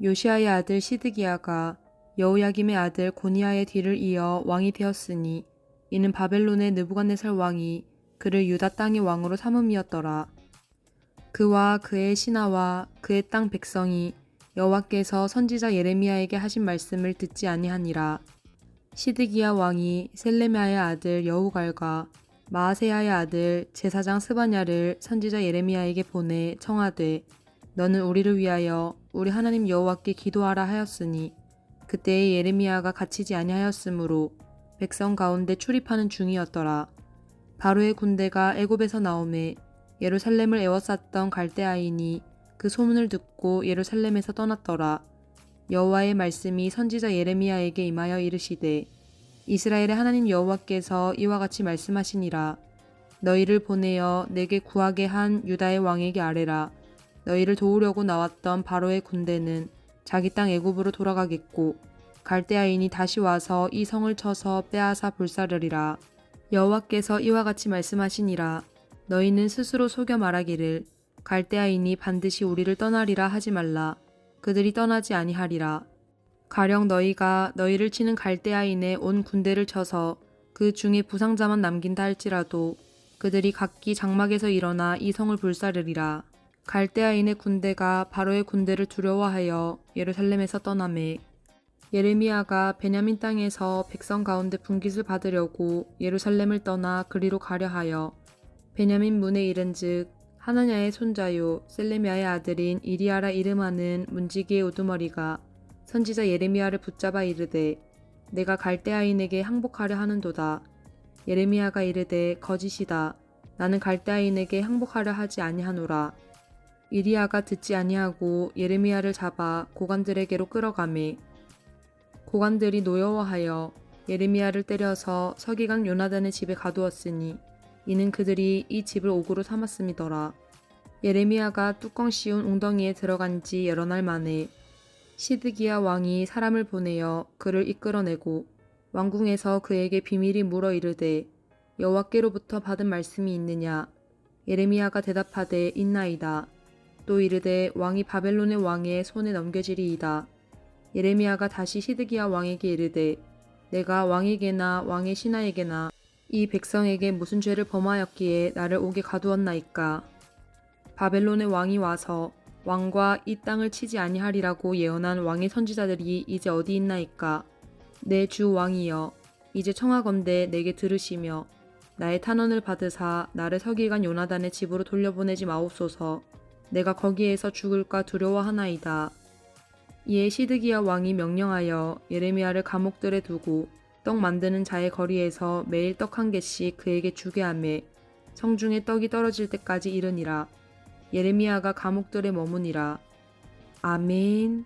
요시아의 아들 시드기야가 여호야김의 아들 고니아의 뒤를 이어 왕이 되었으니 이는 바벨론의 느부갓네살 왕이 그를 유다 땅의 왕으로 삼음이었더라. 그와 그의 신하와 그의 땅 백성이 여호와께서 선지자 예레미야에게 하신 말씀을 듣지 아니하니라. 시드기야 왕이 셀레미야의 아들 여우갈과 마아세야의 아들 제사장 스바냐를 선지자 예레미야에게 보내 청하되 너는 우리를 위하여 우리 하나님 여호와께 기도하라 하였으니 그때에 예레미야가 갇히지 아니하였으므로 백성 가운데 출입하는 중이었더라. 바로의 군대가 애굽에서 나오매 예루살렘을 에워쌌던 갈대아인이 그 소문을 듣고 예루살렘에서 떠났더라. 여호와의 말씀이 선지자 예레미야에게 임하여 이르시되 이스라엘의 하나님 여호와께서 이와 같이 말씀하시니라 너희를 보내어 내게 구하게 한 유다의 왕에게 아뢰라 너희를 도우려고 나왔던 바로의 군대는 자기 땅 애굽으로 돌아가겠고 갈대아인이 다시 와서 이 성을 쳐서 빼앗아 불사르리라. 여호와께서 이와 같이 말씀하시니라. 너희는 스스로 속여 말하기를 갈대아인이 반드시 우리를 떠나리라 하지 말라. 그들이 떠나지 아니하리라. 가령 너희가 너희를 치는 갈대아인의 온 군대를 쳐서 그 중에 부상자만 남긴다 할지라도 그들이 각기 장막에서 일어나 이 성을 불사르리라. 갈대아인의 군대가 바로의 군대를 두려워하여 예루살렘에서 떠나매 예레미야가 베냐민 땅에서 백성 가운데 분깃을 받으려고 예루살렘을 떠나 그리로 가려 하여 베냐민 문에 이른즉 하나냐의 손자요 셀레미야의 아들인 이리아라 이름하는 문지기의 우두머리가 선지자 예레미야를 붙잡아 이르되 내가 갈대아인에게 항복하려 하는도다. 예레미야가 이르되 거짓이다. 나는 갈대아인에게 항복하려 하지 아니하노라. 이리야가 듣지 아니하고 예레미야를 잡아 고관들에게로 끌어가매. 고관들이 노여워하여 예레미야를 때려서 서기관 요나단의 집에 가두었으니 이는 그들이 이 집을 옥으로 삼았음이더라. 예레미야가 뚜껑 씌운 웅덩이에 들어간 지 여러 날 만에 시드기야 왕이 사람을 보내어 그를 이끌어내고 왕궁에서 그에게 비밀이 물어 이르되 여호와께로부터 받은 말씀이 있느냐? 예레미야가 대답하되 있나이다 또 이르되 왕이 바벨론의 왕의 손에 넘겨지리이다 예레미야가 다시 시드기야 왕에게 이르되 내가 왕에게나 왕의 신하에게나 이 백성에게 무슨 죄를 범하였기에 나를 옥에 가두었나이까 바벨론의 왕이 와서 왕과 이 땅을 치지 아니하리라고 예언한 왕의 선지자들이 이제 어디 있나이까? 내 주 왕이여, 이제 청하건대 내게 들으시며 나의 탄원을 받으사 나를 서기관 요나단의 집으로 돌려보내지 마옵소서. 내가 거기에서 죽을까 두려워하나이다. 이에 시드기야 왕이 명령하여 예레미야를 감옥들에 두고 떡 만드는 자의 거리에서 매일 떡 한 개씩 그에게 주게 하매 성중에 떡이 떨어질 때까지 이르니라. 예레미야가 감옥들에 머무니라. 아멘.